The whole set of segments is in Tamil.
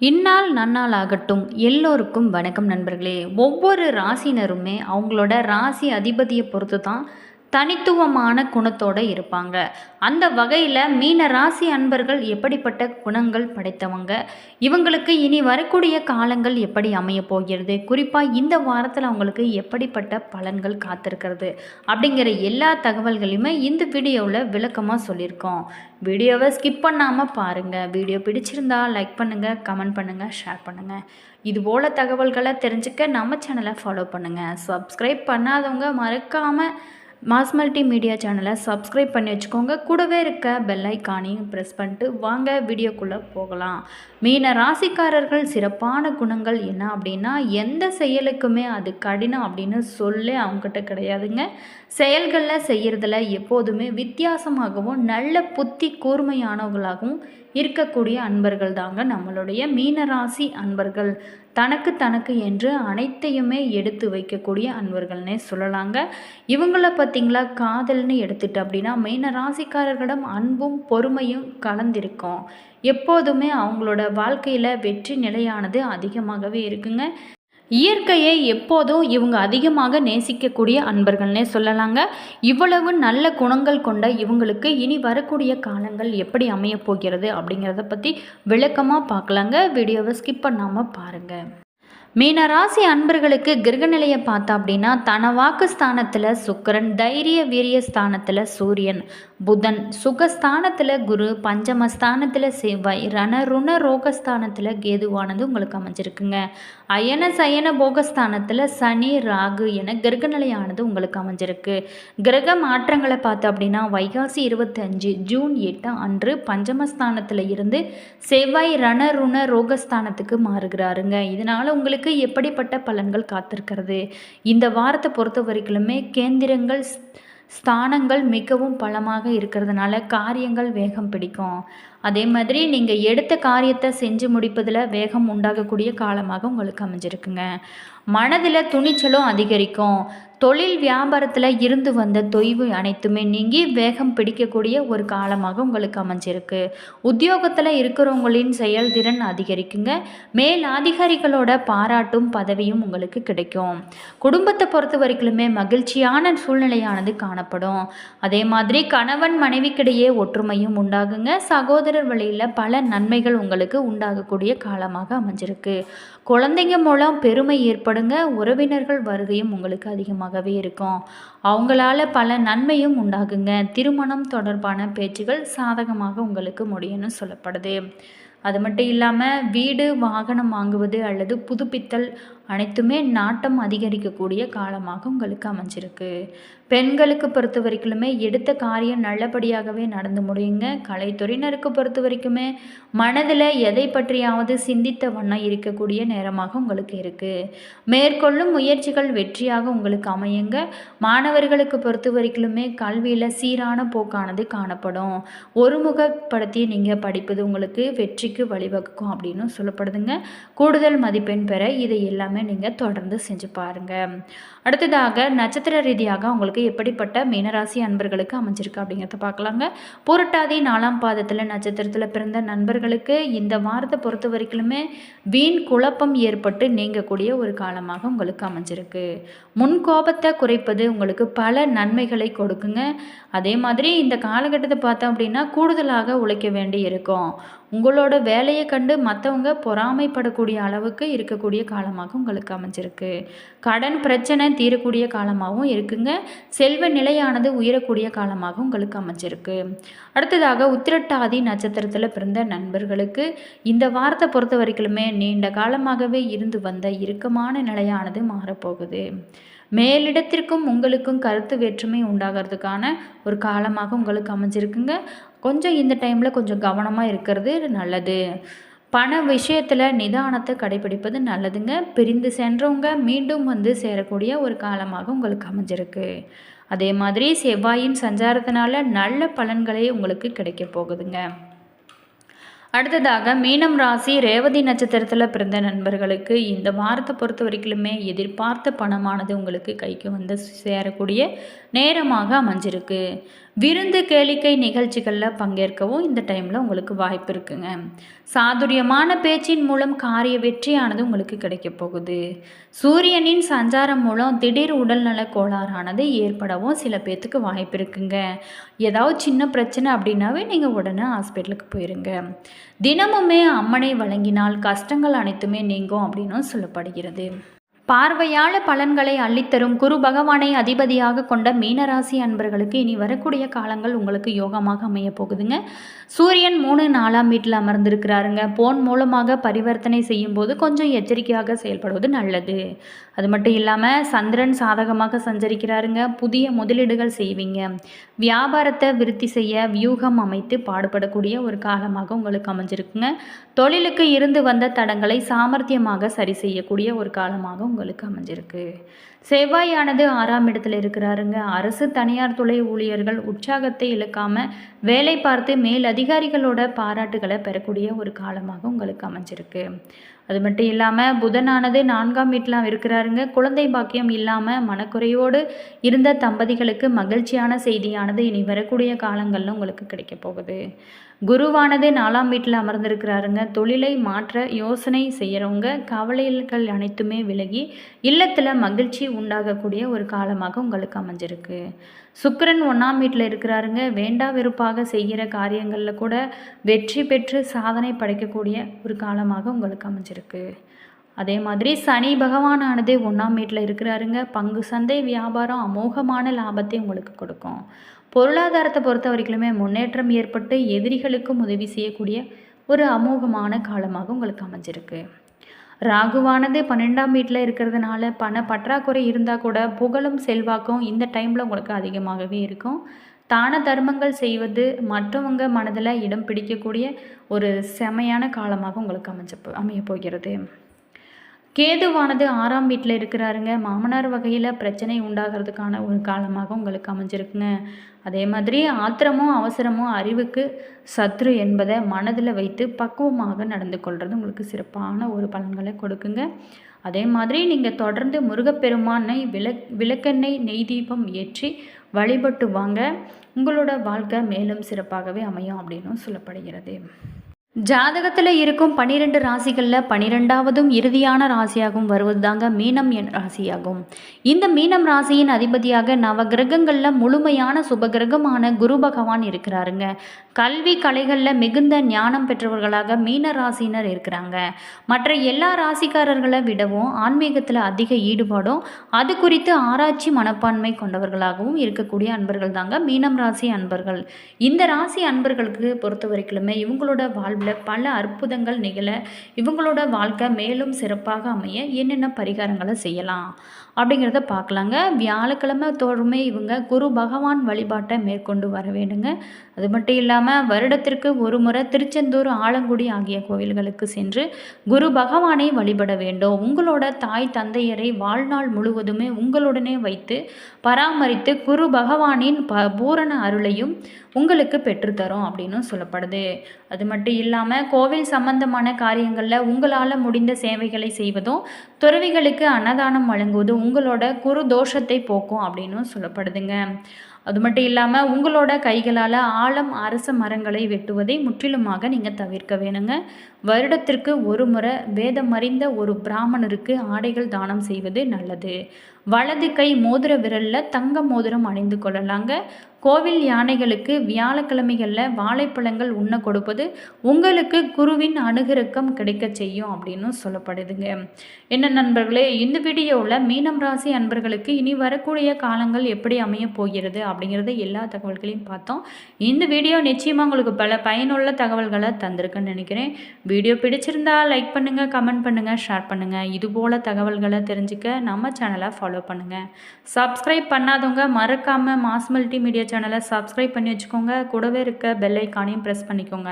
இந்நாள் நன்னாள் ஆகட்டும் எல்லோருக்கும் வணக்கம் நண்பர்களே. ஒவ்வொரு ராசினருமே அவங்களோட ராசி அதிபதியை பொறுத்து தான் தனித்துவமான குணத்தோடு இருப்பாங்க. அந்த வகையில் மீன ராசி அன்பர்கள் எப்படிப்பட்ட குணங்கள் படைத்தவங்க? இவங்களுக்கு இனி வரக்கூடிய காலங்கள் எப்படி அமைய போகிறது? குறிப்பாக இந்த வாரத்தில் அவங்களுக்கு எப்படிப்பட்ட பலன்கள் காத்திருக்கிறது? அப்படிங்கிற எல்லா தகவல்களையுமே இந்த வீடியோவில் விளக்கமாக சொல்லியிருக்கோம். வீடியோவை ஸ்கிப் பண்ணாமல் பாருங்கள் வீடியோ பிடிச்சிருந்தா லைக் பண்ணுங்கள் கமெண்ட் பண்ணுங்கள் ஷேர் பண்ணுங்கள் இது போல் தகவல்களை தெரிஞ்சுக்க நம்ம சேனலை ஃபாலோ பண்ணுங்கள் சப்ஸ்கிரைப் பண்ணாதவங்க மறக்காமல் மாஸ் மல்டி மீடியா சேனலை சப்ஸ்கிரைப் பண்ணி வச்சுக்கோங்க. கூடவே இருக்க பெல் ஐக்கானையும் ப்ரெஸ் பண்ணிட்டு வாங்க வீடியோக்குள்ளே போகலாம். மீன ராசிக்காரர்கள் சிறப்பான குணங்கள் என்ன அப்படின்னா எந்த செயலுக்குமே அது கடினம் அப்படின்னு சொல்லே அவங்ககிட்ட கிடையாதுங்க. செயல்களில் செய்கிறதுல எப்போதுமே வித்தியாசமாகவும் நல்ல புத்தி கூர்மையானவர்களாகவும் இருக்கக்கூடிய அன்பர்கள் தாங்க நம்மளுடைய மீனராசி அன்பர்கள். தனக்கு தனக்கு என்று அனைத்தையுமே எடுத்து வைக்கக்கூடிய அன்பர்கள்னே சொல்லலாங்க. இவங்கள பார்த்திங்களா? காதல்னு எடுத்துட்டு அப்படின்னா மெயின ராசிக்காரர்களிடம் அன்பும் பொறுமையும் கலந்திருக்கும். எப்போதுமே அவங்களோட வாழ்க்கையில் வெற்றி நிலையானது அதிகமாகவே இருக்குங்க. இயற்கையை எப்போதும் இவங்க அதிகமாக நேசிக்கக்கூடிய அன்பர்கள்னே சொல்லலாங்க. இவ்வளவு நல்ல குணங்கள் கொண்ட இவங்களுக்கு இனி வரக்கூடிய காலங்கள் எப்படி அமையப் போகிறது அப்படிங்கிறத பற்றி விளக்கமாக பார்க்கலாங்க. வீடியோவை ஸ்கிப் பண்ணாமல் பாருங்கள் மீனராசி அன்பர்களுக்கு கிரகநிலையை பார்த்தா அப்படின்னா தனவாக்கு ஸ்தானத்தில் சுக்கரன் தைரிய வீரிய ஸ்தானத்தில் சூரியன் புதன் சுகஸ்தானத்தில் குரு பஞ்சமஸ்தானத்தில் செவ்வாய் ரணருண ரோகஸ்தானத்தில் கேதுவானது உங்களுக்கு அமைஞ்சிருக்குங்க. அயன சயன போகஸ்தானத்தில் சனி ராகு என கிரகநிலையானது உங்களுக்கு அமைஞ்சிருக்கு. கிரக மாற்றங்களை பார்த்தோம் அப்படின்னா வைகாசி இருபத்தஞ்சு ஜூன் எட்டு அன்று பஞ்சமஸ்தானத்தில் இருந்து செவ்வாய் ரணருண ரோகஸ்தானத்துக்கு மாறுகிறாருங்க. இதனால் உங்களுக்கு எப்படிப்பட்ட பலன்கள் காத்திருக்கிறது? இந்த வாரத்தை பொறுத்த வரைக்குமே கேந்திரங்கள் ஸ்தானங்கள் மிகவும் பலமாக இருக்கிறதுனால காரியங்கள் வேகம் பிடிக்கும். அதே மாதிரி நீங்கள் எடுத்த காரியத்தை செஞ்சு முடிப்பதில் வேகம் உண்டாகக்கூடிய காலமாக உங்களுக்கு அமைஞ்சிருக்குங்க. மனதில் துணிச்சலும் அதிகரிக்கும். தொழில் வியாபாரத்தில் இருந்து வந்த தொய்வு அனைத்துமே நீங்கி வேகம் பிடிக்கக்கூடிய ஒரு காலமாக உங்களுக்கு அமைஞ்சிருக்கு. உத்தியோகத்தில் இருக்கிறவங்களின் செயல்திறன் அதிகரிக்குங்க. மேல் அதிகாரிகளோட பாராட்டும் பதவியும் உங்களுக்கு கிடைக்கும். குடும்பத்தை பொறுத்த வரைக்குமே மகிழ்ச்சியான சூழ்நிலையானது காணப்படும். அதே மாதிரி கணவன் மனைவிக்கிடையே ஒற்றுமையும் உண்டாகுங்க. சகோதர சகோதரர் வழியில் பல நன்மைகள் உங்களுக்கு உண்டாகக்கூடிய காலமாக அமைஞ்சிருக்கு. குழந்தைங்க மூலம் பெருமை ஏற்படுங்க உறவினர்கள் வருகையும் உங்களுக்கு அதிகமாகவே இருக்கும். அவங்களால பல நன்மையும் உண்டாகுங்க. திருமணம் தொடர்பான பேச்சுகள் சாதகமாக உங்களுக்கு முடியும்னு சொல்லப்படுது. அது மட்டும் இல்லாமல் வீடு வாகனம் வாங்குவது அல்லது புதுப்பித்தல் அனைத்துமே நாட்டம் அதிகரிக்கக்கூடிய காலமாக உங்களுக்கு அமைஞ்சிருக்கு. பெண்களுக்கு பொறுத்த வரைக்குமே எடுத்த காரியம் நல்லபடியாகவே நடந்து முடியுங்க. கலைத்துறையினருக்கு பொறுத்த வரைக்குமே மனதில் எதை பற்றியாவது சிந்தித்த வண்ணம் இருக்கக்கூடிய நேரமாக உங்களுக்கு இருக்குது மேற்கொள்ளும் முயற்சிகள் வெற்றியாக உங்களுக்கு அமையுங்க. மாணவர்களுக்கு பொறுத்த வரைக்குமே கல்வியில் சீரான போக்கானது காணப்படும். ஒருமுகப்படுத்தி நீங்கள் படிப்பது உங்களுக்கு வெற்றிக்கு வழிவகுக்கும் அப்படின்னு சொல்லப்படுதுங்க. கூடுதல் மதிப்பெண் பெற இதை எல்லாமே நீங்கள் தொடர்ந்து செஞ்சு பாருங்கள் அடுத்ததாக நட்சத்திர ரீதியாக உங்களுக்கு எப்படிப்பட்ட மீனராசி அன்பர்களுக்கு அமைஞ்சிருக்கு அப்படிங்கிறத பார்க்கலாங்க. புரட்டாதி நாலாம் பாதத்தில் நட்சத்திரத்தில் பிறந்த நண்பர்களுக்கு இந்த வாரத்தை பொறுத்த வரைக்குமே வீண் குழப்பம் ஏற்பட்டு நீங்கக்கூடிய ஒரு காலமாக உங்களுக்கு அமைஞ்சிருக்கு. முன் கோபத்தை குறைப்பது உங்களுக்கு பல நன்மைகளை கொடுக்குங்க. அதே மாதிரி இந்த காலகட்டத்தை பார்த்தோம் அப்படின்னா கூடுதலாக உழைக்க வேண்டி இருக்கும். உங்களோட வேலையை கண்டு மற்றவங்க பொறாமைப்படக்கூடிய அளவுக்கு இருக்கக்கூடிய காலமாக உங்களுக்கு அமைஞ்சிருக்கு. கடன் பிரச்சனை தீரக்கூடிய காலமாகவும் இருக்குங்க. செல்வ நிலையானது உயரக்கூடிய காலமாக உங்களுக்கு அமைஞ்சிருக்கு. அடுத்ததாக உத்திரட்டாதி நட்சத்திரத்தில் பிறந்த நண்பர்களுக்கு இந்த வாரத்தை பொறுத்த வரைக்குமே நீண்ட காலமாகவே இருந்து வந்த இறுக்கமான நிலையானது மாறப்போகுது. மேலிடத்திற்கும் உங்களுக்கும் கருத்து வேற்றுமை உண்டாகிறதுக்கான ஒரு காலமாக உங்களுக்கு அமைஞ்சிருக்குங்க. கொஞ்சம் இந்த டைமில் கொஞ்சம் கவனமாக இருக்கிறது நல்லது. பண விஷயத்தில் நிதானத்தை கடைபிடிப்பது நல்லதுங்க. பிரிந்து சென்றவங்க மீண்டும் வந்து சேரக்கூடிய ஒரு காலமாக உங்களுக்கு அமைஞ்சிருக்கு. அதே மாதிரி செவ்வாயின் சஞ்சாரத்தினால நல்ல பலன்களே உங்களுக்கு கிடைக்க போகுதுங்க. அடுத்ததாக மீனம் ராசி ரேவதி நட்சத்திரத்தில் பிறந்த நண்பர்களுக்கு இந்த வாரத்தை பொறுத்த வரைக்குமே எதிர்பார்த்த பணமானது உங்களுக்கு கைக்கு வந்து சேரக்கூடிய நேரமாக அமைஞ்சிருக்கு. விருந்து கேளிக்கை நிகழ்ச்சிகளில் பங்கேற்கவும் இந்த டைமில் உங்களுக்கு வாய்ப்பு இருக்குங்க. சாதுரியமான பேச்சின் மூலம் காரிய வெற்றியானது உங்களுக்கு கிடைக்க போகுது. சூரியனின் சஞ்சாரம் மூலம் திடீர் உடல்நல கோளாறானது ஏற்படவும் சில பேர்த்துக்கு வாய்ப்பு இருக்குங்க. ஏதாவது சின்ன பிரச்சனை அப்படின்னாவே நீங்கள் உடனே ஹாஸ்பிட்டலுக்கு போயிருங்க. தினமுமே அம்மனை வழங்கினால் கஷ்டங்கள் அனைத்துமே நீங்கும் அப்படின்னும் சொல்லப்படுகிறது. பார்வையாள பலன்களை அள்ளித்தரும் குரு பகவானை அதிபதியாக கொண்ட மீனராசி அன்பர்களுக்கு இனி வரக்கூடிய காலங்கள் உங்களுக்கு யோகமாக அமைய போகுதுங்க. சூரியன் மூணு நாலாம் வீட்டில் அமர்ந்திருக்கிறாருங்க. போன் மூலமாக பரிவர்த்தனை செய்யும் போது கொஞ்சம் எச்சரிக்கையாக செயல்படுவது நல்லது. அது மட்டும் இல்லாமல் சந்திரன் சாதகமாக சஞ்சரிக்கிறாருங்க. புதிய முதலீடுகள் செய்வீங்க. வியாபாரத்தை விருத்தி செய்ய வியூகம் அமைத்து பாடுபடக்கூடிய ஒரு காலமாக உங்களுக்கு அமைஞ்சிருக்குங்க. தொழிலுக்கு இருந்து வந்த தடங்களை சாமர்த்தியமாக சரி செய்யக்கூடிய ஒரு காலமாக உங்களுக்கு அமைஞ்சிருக்கு. செவ்வாயானது ஆறாம் இடத்துல இருக்கிறாருங்க. அரசு தனியார் துறை ஊழியர்கள் உற்சாகத்தை இழக்காமல் வேலை பார்த்து மேல் அதிகாரிகளோட பாராட்டுகளை பெறக்கூடிய ஒரு காலமாக உங்களுக்கு அமைஞ்சிருக்கு. அது மட்டும் இல்லாமல் புதனானது நான்காம் வீட்டிலாம் இருக்கிறாருங்க. குழந்தை பாக்கியம் இல்லாமல் மனக்குறையோடு இருந்த தம்பதிகளுக்கு மகிழ்ச்சியான செய்தியானது இனி வரக்கூடிய காலங்களில் உங்களுக்கு கிடைக்க போகுது. குருவானது நாலாம் வீட்டில் அமர்ந்திருக்கிறாருங்க. தொழிலை மாற்ற யோசனை செய்கிறவங்க கவலைகள் அனைத்துமே விலகி இல்லத்தில் மகிழ்ச்சி உண்டாகக்கூடிய ஒரு காலமாக உங்களுக்கு அமைஞ்சிருக்கு. சுக்கரன் ஒன்றாம் வீட்டில் இருக்கிறாருங்க. வேண்டா வெறுப்பாக செய்கிற காரியங்களில் கூட வெற்றி பெற்று சாதனை படைக்கக்கூடிய ஒரு காலமாக உங்களுக்கு அமைஞ்சிருக்கு. அதே மாதிரி சனி பகவானானது ஒன்றாம் வீட்டில் இருக்கிறாருங்க. பங்கு சந்தை வியாபாரம் அமோகமான லாபத்தை உங்களுக்கு கொடுக்கும். பொருளாதாரத்தை பொறுத்த வரைக்குமே முன்னேற்றம் ஏற்பட்டு எதிரிகளுக்கும் உதவி செய்யக்கூடிய ஒரு அமோகமான காலமாக உங்களுக்கு அமைஞ்சிருக்கு. ராகுவானது பன்னெண்டாம் வீட்டில் இருக்கிறதுனால பண பற்றாக்குறை இருந்தால் கூட புகழும் செல்வாக்கும் இந்த டைமில் உங்களுக்கு அதிகமாகவே இருக்கும். தான தர்மங்கள் செய்வது மற்றவங்க மனதில் இடம் பிடிக்கக்கூடிய ஒரு செமையான காலமாக உங்களுக்கு அமைஞ்ச அமைய போகிறது. கேதுவானது ஆறாம் வீட்டில் இருக்கிறாருங்க. மாமனார் வகையில் பிரச்சனை உண்டாகிறதுக்கான ஒரு காலமாக உங்களுக்கு அமைஞ்சிருக்குங்க. அதே மாதிரி ஆத்திரமோ அவசரமோ அறிவுக்கு சத்ரு என்பதை மனதில் வைத்து பக்குவமாக நடந்து கொள்வது உங்களுக்கு சிறப்பான ஒரு பலன்களை கொடுக்குங்க. அதே மாதிரி நீங்கள் தொடர்ந்து முருகப்பெருமானை விளக் விளக்கெண்ணெய் நெய் தீபம் ஏற்றி வழிபட்டு வாங்க. உங்களோட வாழ்க்கை மேலும் சிறப்பாகவே அமையும் அப்படின்னும் சொல்லப்படுகிறது. ஜாதகத்தில் இருக்கும் பனிரெண்டு ராசிகளில் பனிரெண்டாவதும் இறுதியான ராசியாகவும் வருவது தாங்க மீனம் என் ராசியாகும். இந்த மீனம் ராசியின் அதிபதியாக நவ கிரகங்களில் முழுமையான சுபகிரகமான குரு பகவான் இருக்கிறாருங்க. கல்வி கலைகளில் மிகுந்த ஞானம் பெற்றவர்களாக மீன ராசினர் இருக்கிறாங்க. மற்ற எல்லா ராசிக்காரர்களை விடவும் ஆன்மீகத்தில் அதிக ஈடுபாடும் அது குறித்து ஆராய்ச்சி மனப்பான்மை கொண்டவர்களாகவும் இருக்கக்கூடிய அன்பர்கள் தாங்க மீனம் ராசி அன்பர்கள். இந்த ராசி அன்பர்களுக்கு பொறுத்த வரைக்குமே இவங்களோட வாழ்வு வாழ்வில் பல அற்புதங்கள் நிகழ இவங்களோட வாழ்க்கை மேலும் சிறப்பாக அமைய என்னென்ன பரிகாரங்களை செய்யலாம்? அப்படிங்கிறத பார்க்கலாங்க. வியாழக்கிழமை தோறுமே இவங்க குரு பகவான் வழிபாட்டை மேற்கொண்டு வர வேண்டுங்க. அது மட்டும் இல்லாமல் வருடத்திற்கு ஒரு முறை திருச்செந்தூர் ஆலங்குடி ஆகிய கோவில்களுக்கு சென்று குரு பகவானை வழிபட வேண்டும். உங்களோட தாய் தந்தையரை வாழ்நாள் முழுவதுமே உங்களுடனே வைத்து பராமரித்து குரு பகவானின் ப பூரண அருளையும் உங்களுக்கு பெற்றுத்தரும் அப்படின்னு சொல்லப்படுது. அது மட்டும் இல்லாமல் கோவில் சம்பந்தமான காரியங்களில் உங்களால் முடிந்த சேவைகளை செய்வதும் துறவிகளுக்கு அன்னதானம் வழங்குவதும் உங்களோட குரு தோஷத்தை போக்கும் அப்படின்னு சொல்லப்படுதுங்க. அது மட்டும் இல்லாமல் உங்களோட கைகளால் ஆழம் அரச மரங்களை வெட்டுவதை முற்றிலுமாக நீங்கள் தவிர்க்க வேணுங்க. வருடத்திற்கு ஒரு முறை வேதம் அறிந்த ஒரு பிராமணருக்கு ஆடைகள் தானம் செய்வது நல்லது. வலது கை மோதிர விரலில் தங்க மோதிரம் அணிந்து கொள்ளலாங்க. கோவில் யானைகளுக்கு வியாழக்கிழமைகளில் வாழைப்பழங்கள் உண்ண கொடுப்பது உங்களுக்கு குருவின் அனுகிரகம் கிடைக்க செய்யும் அப்படின்னு சொல்லப்படுதுங்க. என்ன நண்பர்களே இந்த வீடியோவில் மீனம் ராசி அன்பர்களுக்கு இனி வரக்கூடிய காலங்கள் எப்படி அமைய போகிறது அப்படிங்கிறத எல்லா தகவல்களையும் பார்த்தோம். இந்த வீடியோ நிச்சயமாக உங்களுக்கு பல பயனுள்ள தகவல்களை தந்திருக்குன்னு நினைக்கிறேன். வீடியோ பிடிச்சிருந்தா லைக் பண்ணுங்கள் கமெண்ட் பண்ணுங்கள் ஷேர் பண்ணுங்கள் இதுபோல் தகவல்களை தெரிஞ்சுக்க நம்ம சேனலை ஃபாலோ ஃபாலோ பண்ணுங்கள் சப்ஸ்கிரைப் பண்ணாதவங்க மறக்காமல் மாஸ் மல்டி மீடியா சேனலை சப்ஸ்கிரைப் பண்ணி வச்சுக்கோங்க. கூடவே இருக்க பெல் ஐக்கானையும் ப்ரெஸ் பண்ணிக்கோங்க.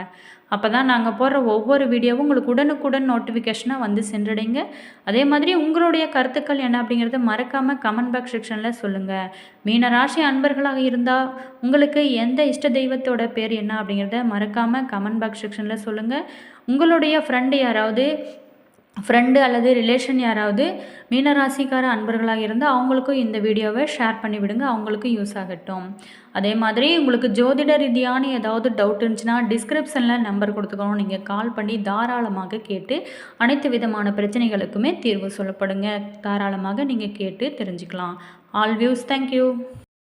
அப்போ தான் நாங்கள் போடுற ஒவ்வொரு வீடியோவும் உங்களுக்கு உடனுக்குடன் நோட்டிஃபிகேஷனாக வந்து சென்றடைங்க. அதே மாதிரி உங்களுடைய கருத்துக்கள் என்ன அப்படிங்கிறத மறக்காமல் கமெண்ட் பாக்ஸ் செக்ஷனில் சொல்லுங்கள் மீனராசி அன்பர்களாக இருந்தால் உங்களுக்கு எந்த இஷ்ட தெய்வத்தோட பேர் என்ன அப்படிங்கிறத மறக்காமல் கமெண்ட் பாக்ஸ் செக்ஷனில் சொல்லுங்கள் உங்களுடைய ஃப்ரெண்டு யாராவது ஃப்ரெண்டு அல்லது ரிலேஷன் யாராவது மீனராசிக்கார அன்பர்களாக இருந்தால் அவங்களுக்கும் இந்த வீடியோவை ஷேர் பண்ணி விடுங்க. அவங்களுக்கும் யூஸ் ஆகட்டும். அதே மாதிரி உங்களுக்கு ஜோதிட ரீதியான ஏதாவது டவுட் இருந்துச்சுன்னா டிஸ்கிரிப்ஷனில் நம்பர் கொடுத்துக்கணும். நீங்கள் கால் பண்ணி தாராளமாக கேட்டு அனைத்து விதமான பிரச்சனைகளுக்குமே தீர்வு சொல்லப்படுங்க. தாராளமாக நீங்கள் கேட்டு தெரிஞ்சுக்கலாம். All views thank you